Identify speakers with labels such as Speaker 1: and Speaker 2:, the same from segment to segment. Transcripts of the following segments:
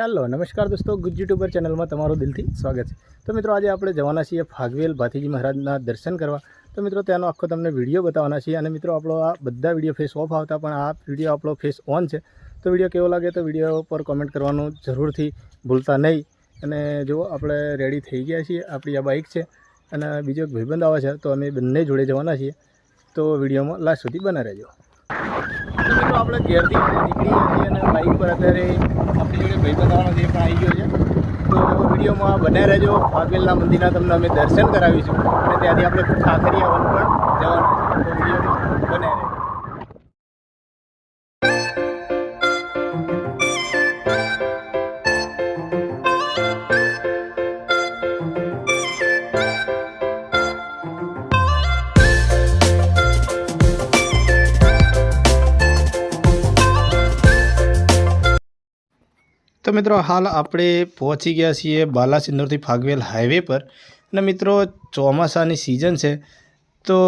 Speaker 1: Hello નમસ્કાર દોસ્તો ગુજ YouTuber ચેનલમાં તમારું દિલથી સ્વાગત છે. તો મિત્રો, આજે આપણે જવાના છીએ ફાગવેલ ભાથીજી મહારાજના દર્શન કરવા. તો મિત્રો, ત્યાંનો આખો તમને વીડિયો બતાવવાના છીએ અને મિત્રો, આપણો આ બધા વીડિયો ફેસ ઓફ આવતા, પણ આ વીડિયો આપણો ફેસ ઓન છે. તો વીડિયો કેવો લાગે તો વીડિયો પર કોમેન્ટ કરવાનું જરૂરથી ભૂલતા નહીં. અને જો આપણે રેડી થઈ ગયા છીએ, આપણી આ બાઇક છે, અને બીજો એક ભાઈબંધ આવે છે, તો અમે બંને જોડે જવાના છીએ. તો વિડીયોમાં લાસ્ટ સુધી બના રહેજો. મિત્રો આપણે ઘેરથી નીકળી હતી અને બાઇક પર અત્યારે આપણી જોડે ભાઈ બતાવવાનો જે પણ આવી ગયો છે. તો વિડીયોમાં બને રહેજો. ફાગવેલના મંદિરના તમને અમે દર્શન કરાવીશું. અને ત્યાંથી આપણે ખાખરી આવવાનું પણ જવાનું છે. વિડીયોમાં તો મિત્રો હાલ આપણે પહોંચી ગયા છીએ બાલાસિંદોરથી ફાગવેલ હાઈવે પર. અને મિત્રો ચોમાસાની સિઝન છે, તો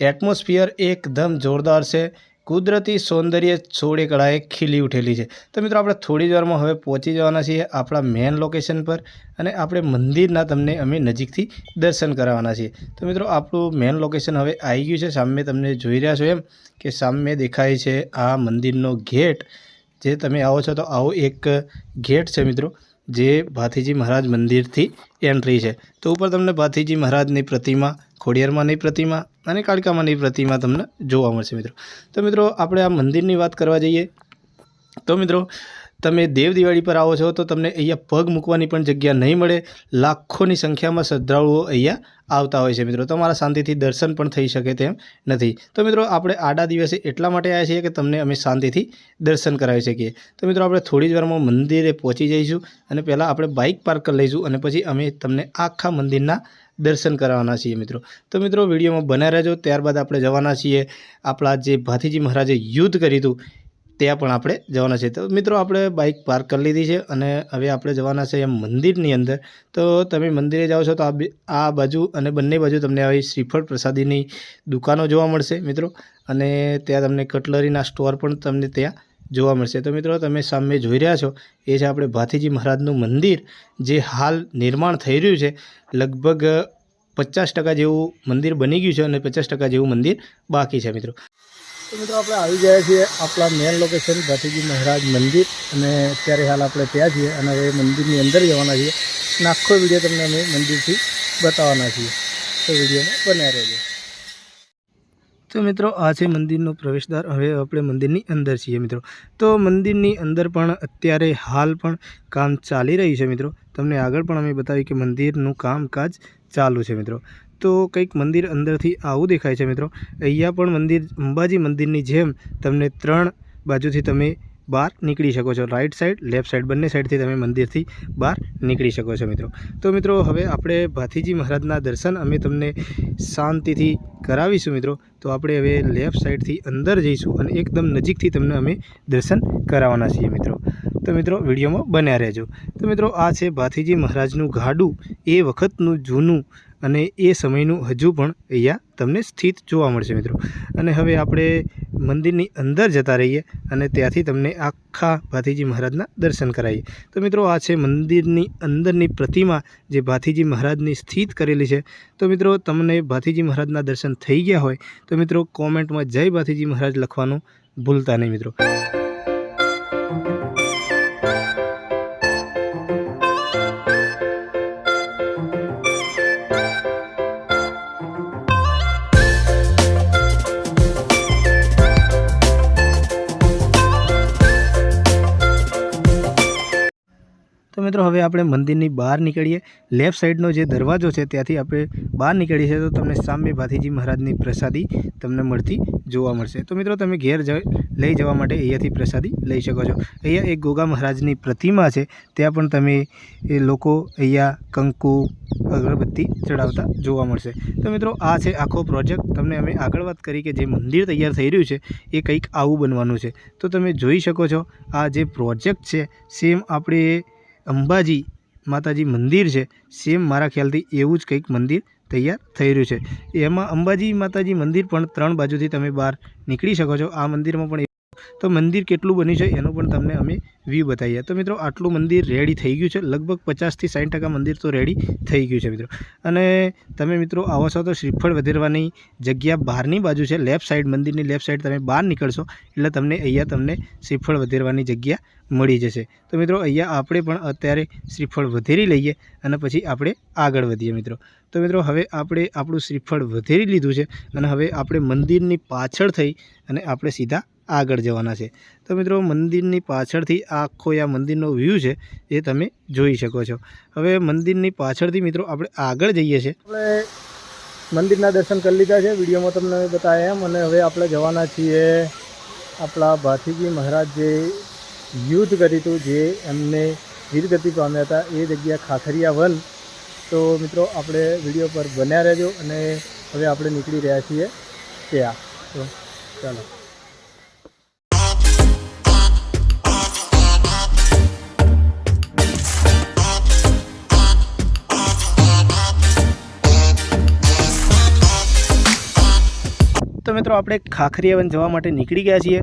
Speaker 1: એટમોસ્ફિયર એકદમ જોરદાર છે. કુદરતી સૌંદર્ય છોડે કળાએ ખીલી ઉઠેલી છે. તો મિત્રો આપણે થોડી વારમાં હવે પહોંચી જવાના છીએ આપણા મેન લોકેશન પર અને આપણે મંદિરના તમને અમે નજીકથી દર્શન કરાવવાના છીએ. તો મિત્રો આપણું મેન લોકેશન હવે આવી ગયું છે. સામે તમને જોઈ રહ્યા છો એમ કે સામે દેખાય છે આ મંદિરનો ગેટ જે તમે આવો છો તો આવો એક ગેટ છે મિત્રો, જે ભાથીજી મહારાજ મંદિરથી એન્ટ્રી છે. તો ઉપર તમને ભાથીજી મહારાજની પ્રતિમા ખોડિયારમાંની પ્રતિમા અને કાળકામાંની પ્રતિમા તમને જોવા મળશે મિત્રો. તો મિત્રો, આપણે આ મંદિરની વાત કરવા જઈએ. તો મિત્રો તમે દેવ દિવાળી પર આવો છો તો તમને અહીંયા પગ મૂકવાની પણ જગ્યા નહીં મળે. લાખોની સંખ્યામાં શ્રદ્ધાળુઓ અહીંયા આવતા હોય છે મિત્રો. તમારા શાંતિથી દર્શન પણ થઈ શકે તેમ નથી. તો મિત્રો, આપણે આડા દિવસે એટલા માટે આવ્યા છીએ કે તમને અમે શાંતિથી દર્શન કરાવી શકીએ. તો મિત્રો, આપણે થોડી જ વારમાં મંદિરે પહોંચી જઈશું અને પહેલાં આપણે બાઇક પાર્ક કરી લઈશું અને પછી અમે તમને આખા મંદિરના દર્શન કરાવવાના છીએ મિત્રો. તો મિત્રો, વિડીયોમાં બન્યા રહેજો. ત્યારબાદ આપણે જવાના છીએ આપણા જે ભાથીજી મહારાજે યુદ્ધ કર્યું હતું. ત્યાં પણ આપણે જવાના છે તો મિત્રો, આપણે બાઇક પાર્ક કરી લીધી છે અને હવે આપણે જવાના છે એમ મંદિરની અંદર. તો તમે મંદિરે જાઓ છો તો આ આ બાજુ અને બંને બાજુ તમને આવી શ્રીફળ પ્રસાદીની દુકાનો જોવા મળશે, મિત્રો. અને ત્યાં તમને કટલરીના સ્ટોર પણ તમને ત્યાં જોવા મળશે. તો મિત્રો, તમે સામે જોઈ રહ્યા છો, એ છે આપણે ભાથીજી મહારાજનું મંદિર, જે હાલ નિર્માણ થઈ રહ્યું છે. લગભગ પચાસ ટકા જેવું મંદિર બની ગયું છે અને પચાસ ટકા જેવું મંદિર બાકી છે, મિત્રો. તો મિત્રો આપણે આવી ગયા છીએ આપણા મેન લોકેશન ભાતીજી મહારાજ મંદિર અને અત્યારે હાલ આપણે ત્યાં છીએ અને હવે મંદિરની અંદર જવાના છીએ. અને આખો વીડિયો તમને અમે મંદિરથી બતાવવાના છીએ. તો વિડીયોમાં બન્યા રહેજો. તો મિત્રો, આ છે મંદિરનો પ્રવેશદ્વાર. હવે આપણે મંદિરની અંદર છીએ મિત્રો. તો મંદિરની અંદર પણ અત્યારે હાલ પણ કામ ચાલી રહ્યું છે મિત્રો. તમને આગળ પણ અમે બતાવ્યું કે મંદિરનું કામકાજ ચાલુ છે મિત્રો. તો કંઈક મંદિર અંદરથી આવું દેખાય છે મિત્રો. અહીંયા પણ મંદિર, અંબાજી મંદિરની જેમ તમને ત્રણ બાજુથી તમે બહાર નીકળી શકો છો. રાઈટ સાઈડ લેફ્ટ સાઈડ બંને સાઈડથી તમે મંદિરથી બહાર નીકળી શકો છો મિત્રો. તો મિત્રો, હવે આપણે ભાથીજી મહારાજના દર્શન અમે તમને શાંતિથી કરાવીશું મિત્રો. તો આપણે હવે લેફ્ટ સાઈડથી અંદર જઈશું અને એકદમ નજીકથી તમને અમે દર્શન કરાવવાના છીએ મિત્રો. તો મિત્રો, વિડીયોમાં બન્યા રહેજો. તો મિત્રો, આ છે ભાથીજી મહારાજનું ગાડું. એ વખતનું જૂનું અને એ સમયનું હજુ પણ અહીંયા તમને સ્થિત જોવા મળશે મિત્રો. અને હવે આપણે મંદિરની અંદર જતા રહીએ અને ત્યાંથી તમને આખા ભાથીજી મહારાજના દર્શન કરાવીએ. તો મિત્રો, આ છે મંદિરની અંદરની પ્રતિમા જે ભાથીજી મહારાજની સ્થિત કરેલી છે. તો મિત્રો, તમને ભાથીજી મહારાજના દર્શન થઈ ગયા હોય તો મિત્રો, કોમેન્ટમાં જય ભાથીજી મહારાજ લખવાનું ભૂલતા નહીં મિત્રો. તો મિત્રો, હવે આપણે મંદિરની બહાર નીકળીએ. લેફ્ટ સાઈડનો જે દરવાજો છે, ત્યાંથી આપણે બહાર નીકળીએ છીએ, તો તમને સામે ભાથીજી મહારાજની પ્રસાદી તમને મળતી જોવા મળશે. તો મિત્રો, તમે ઘેર લઈ જવા માટે અહીંયાથી પ્રસાદી લઈ શકો છો. અહીંયા એક ગોગા મહારાજની પ્રતિમા છે, ત્યાં પણ તમે એ લોકો અહીંયા કંકુ, અગરબત્તી ચડાવતા જોવા મળશે. તો મિત્રો, આ છે આખો પ્રોજેક્ટ. તમને અમે આગળ વાત કરી કે જે મંદિર તૈયાર થઈ રહ્યું છે, એ કંઈક આવું બનવાનું છે. તો તમે જોઈ શકો છો, આ જે પ્રોજેક્ટ છે, સેમ આપણે અંબાજી માતાજી મંદિર છે સેમ મારા ખ્યાલથી એવું જ કંઈક મંદિર તૈયાર થઈ રહ્યું છે એમાં અંબાજી માતાજી મંદિર પણ ત્રણ બાજુથી તમે બહાર નીકળી શકો છો આ મંદિરમાં પણ. તો મંદિર કેટલું બન્યું છે એનું પણ તમને અમે વ્યૂ બતાવીએ તો મિત્રો, આટલું મંદિર રેડી થઈ ગયું છે. લગભગ પચાસથી સાઠ ટકા મંદિર તો રેડી થઈ ગયું છે મિત્રો. અને તમે મિત્રો, આવો છો તો શ્રીફળ વધેરવાની જગ્યા બહારની બાજુ છે. લેફ્ટ સાઈડ મંદિરની લેફ્ટ સાઈડ તમે બહાર નીકળશો, એટલે તમને અહીંયા તમને શ્રીફળ વધેરવાની જગ્યા મળી જશે. તો મિત્રો, અહીંયા આપણે પણ અત્યારે શ્રીફળ વધેરી લઈએ અને પછી આપણે આગળ વધીએ મિત્રો. તો મિત્રો, હવે આપણે આપણું શ્રીફળ વધેરી લીધું છે અને હવે આપણે મંદિરની પાછળ થઈ અને આપણે સીધા આગળ જવાના છે. તો મિત્રો, મંદિરની પાછળથી આખો આ મંદિરનો વ્યૂ છે એ તમે જોઈ શકો છો. હવે મંદિરની પાછળથી મિત્રો, આપણે આગળ જઈએ છીએ. આપણે મંદિરના દર્શન કરી લીધા છે. વિડીયોમાં તમને બતાવ્યા એમ. અને હવે આપણે જવાના છીએ આપણા ભાથીજી મહારાજ જે યુદ્ધ કર્યું હતું, જે એમને વીરગતિ પામ્યા હતા, એ જગ્યા ખાખરિયા વન તો મિત્રો, આપણે વીડિયો પર બન્યા રહેજો અને હવે આપણે નીકળી રહ્યા છીએ ત્યાં. તો ચાલો. તો મિત્રો આપણે ખાખરિયાવન જવા માટે નીકળી ગયા છીએ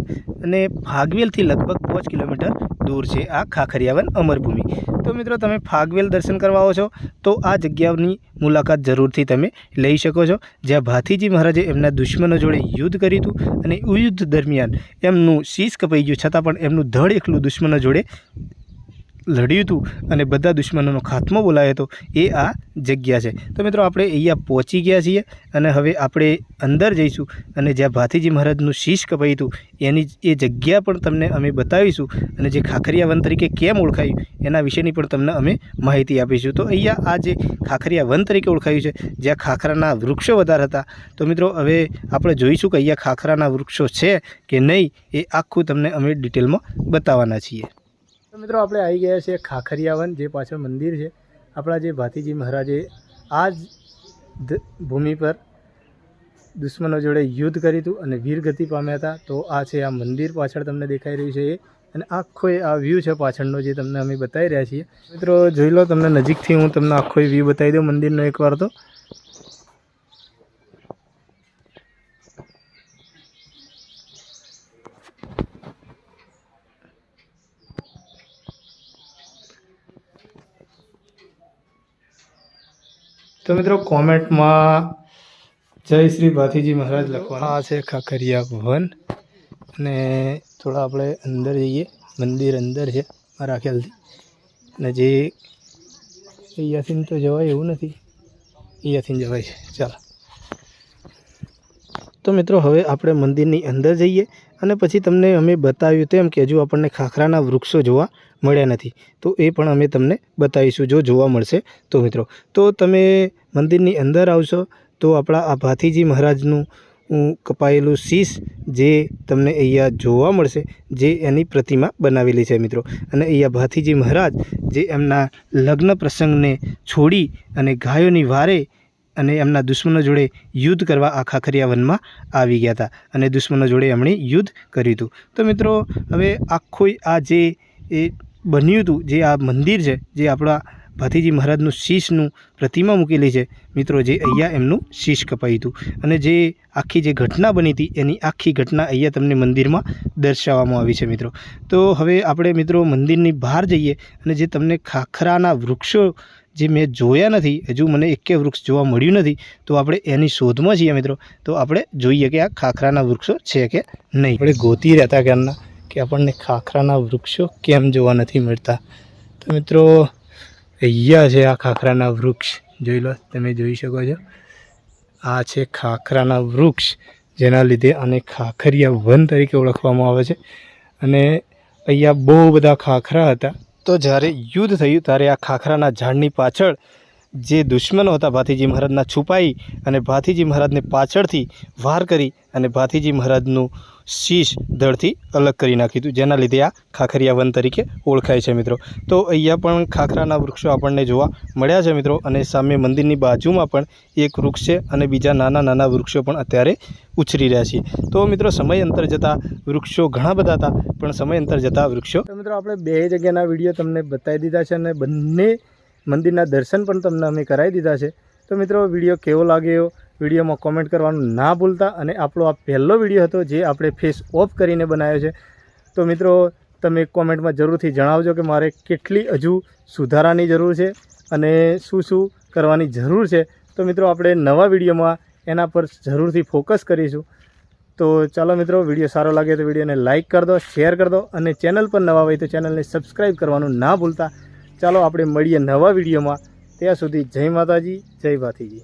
Speaker 1: અને ફાગવેલથી લગભગ પાંચ કિલોમીટર દૂર છે આ ખાખરિયાવન અમરભૂમિ. તો મિત્રો તમે ફાગવેલ દર્શન કરવા આવો છો તો આ જગ્યાની મુલાકાત જરૂરથી તમે લઈ શકો છો. જ્યાં ભાથીજી મહારાજે એમના દુશ્મનો જોડે યુદ્ધ કર્યું હતું અને યુદ્ધ દરમિયાન એમનું શીશ કપાઈ ગયું, છતાં પણ એમનું ધડ એકલું દુશ્મનો જોડે લડ્યું હતું અને બધા દુશ્મનોનો ખાત્મો બોલાયો હતો, એ આ જગ્યા છે. તો મિત્રો આપણે અહીંયા પહોંચી ગયા છીએ અને હવે આપણે અંદર જઈશું અને જ્યાં ભાથીજી મહારાજનું શીશ કપાયું હતું, એની એ જગ્યા પણ તમને અમે બતાવીશું અને જે ખાખરિયા વન તરીકે કેમ ઓળખાયું, એના વિશેની પણ તમને અમે માહિતી આપીશું. તો અહીંયા આ જે ખાખરિયા વન તરીકે ઓળખાયું છે, જ્યાં ખાખરાના વૃક્ષો વધારે હતા. તો મિત્રો હવે આપણે જોઈશું કે અહીંયા ખાખરાના વૃક્ષો છે કે નહીં, એ આખું તમને અમે ડિટેલમાં બતાવવાના છીએ. મિત્રો આપણે આવી ગયા છીએ ખાખરિયાવન, જે પાછળ મંદિર છે. આપણા જે ભાતીજી મહારાજે આ જ ભૂમિ પર દુશ્મનો જોડે યુદ્ધ કર્યું હતું અને વીરગતિ પામ્યા હતા. તો આ છે આ મંદિર પાછળ તમને દેખાઈ રહ્યું છે એ. અને આખો આ વ્યૂ છે પાછળનો જે તમને અમે બતાવી રહ્યા છીએ. મિત્રો જોઈ લો તમને નજીકથી હું તમને આખો વ્યૂ બતાવી દઉં મંદિરનો એકવાર તો. તો મિત્રો કોમેન્ટમાં જય શ્રી ભાથીજી મહારાજ લખવાના. આ છે ખાખરિયા ભવન. અને થોડા આપણે અંદર જઈએ. મંદિર અંદર છે, મારા ખ્યાલથી. અને જે અહીંયાથી તો જવાય એવું નથી. અહીંયાથી જવાય છે. ચાલો. તો મિત્રો હવે આપણે મંદિરની અંદર જઈએ. અને પછી તમને અમે બતાવ્યું તેમ કે હજુ આપણને ખાખરાના વૃક્ષો જોવા મળ્યા નથી. તો એ પણ અમે તમને બતાવીશું જો જોવા મળશે તો મિત્રો. તો તમે મંદિરની અંદર આવશો તો આપણા આ ભાથીજી મહારાજનું કપાયેલું શીશ જે તમને અહીંયા જોવા મળશે, જે એની પ્રતિમા બનાવેલી છે મિત્રો. અને અહીંયા ભાથીજી મહારાજ જે એમના લગ્ન પ્રસંગને છોડી અને ગાયોની વારે અને એમના દુશ્મનો જોડે યુદ્ધ કરવા આ ખરિયાવનમાં આવી ગયા હતા અને દુશ્મનો જોડે એમણે યુદ્ધ કર્યું હતું. તો મિત્રો, હવે આખું આ જે એ બન્યું હતું, જે આ મંદિર છે, જે આપણા ભાતીજી મહારાજનું શીશનું પ્રતિમા મૂકેલી છે, મિત્રો, જે અહીંયા એમનું શીશ કપાયું હતું. અને જે આખી જે ઘટના બની હતી, એની આખી ઘટના અહીંયા તમને મંદિરમાં દર્શાવવામાં આવી છે, મિત્રો. તો હવે આપણે, મિત્રો, મંદિરની બહાર જઈએ અને જે તમને ખાખરાના વૃક્ષો જે મેં જોયા નથી, હજુ મને એકે વૃક્ષ જોવા મળ્યું નથી, તો આપણે એની શોધમાં છીએ મિત્રો. તો આપણે જોઈએ કે આ ખાખરાના વૃક્ષો છે કે નહીં. આપણે ગોતી રહેતા ક્યારના કે આપણને ખાખરાના વૃક્ષો કેમ જોવા નથી મળતા. તો મિત્રો, અહીંયા છે આ ખાખરાના વૃક્ષ. જોઈ લો, તમે જોઈ શકો છો. આ છે ખાખરાના વૃક્ષ, જેના લીધે આને ખાખરિયા વન તરીકે ઓળખવામાં આવે છે. અને અહીંયા બહુ બધા ખાખરા હતા. તો જ્યારે યુદ્ધ થયું ત્યારે આ ખાખરાના ઝાડની પાછળ જે દુશ્મનો હતા ભાથીજી મહારાજના છુપાઈ અને ભાથીજી મહારાજને પાછળથી વાર કરી અને ભાથીજી મહારાજનું શીશ દળથી અલગ કરી નાખ્યું હતું, જેના લીધે આ ખાખરિયા વન તરીકે ઓળખાય છે મિત્રો. તો અહીંયા પણ ખાખરાના વૃક્ષો આપણને જોવા મળ્યા છે મિત્રો, અને સામે મંદિરની બાજુમાં પણ એક વૃક્ષ છે અને બીજા નાના નાના વૃક્ષો પણ અત્યારે ઉછરી રહ્યા છે. તો મિત્રો, સમય અંતર જતાં વૃક્ષો ઘણા બધા હતા, પણ સમય અંતર જતાં વૃક્ષો મિત્રો, આપણે બે જગ્યાના વીડિયો તમને બતાવી દીધા છે અને બંને મંદિરના દર્શન પણ તમને અમે કરાવી દીધા છે. તો મિત્રો, વીડિયો કેવો લાગ્યો? વિડીયોમાં કોમેન્ટ કરવાનું ના ભૂલતા અને આપણો આ પહેલો વીડિયો હતો જે આપણે ફેસ ઓફ કરીને બનાવ્યો છે. તો મિત્રો, તમે કોમેન્ટમાં જરૂરથી જણાવજો કે મારે કેટલી હજુ સુધારાની જરૂર છે અને શું શું કરવાની જરૂર છે. તો મિત્રો, આપણે નવા વિડીયોમાં એના પર જરૂરથી ફોકસ કરીશું. તો ચાલો મિત્રો, વીડિયો સારો લાગે તો વિડીયોને લાઇક કરી દો શેર કરી દો અને ચેનલ પર નવા હોય તો ચેનલને સબસ્ક્રાઈબ કરવાનું ના ભૂલતા. ચાલો આપણે મળીએ નવા વિડીયોમાં. ત્યાં સુધી જય માતાજી જય ભાતીજી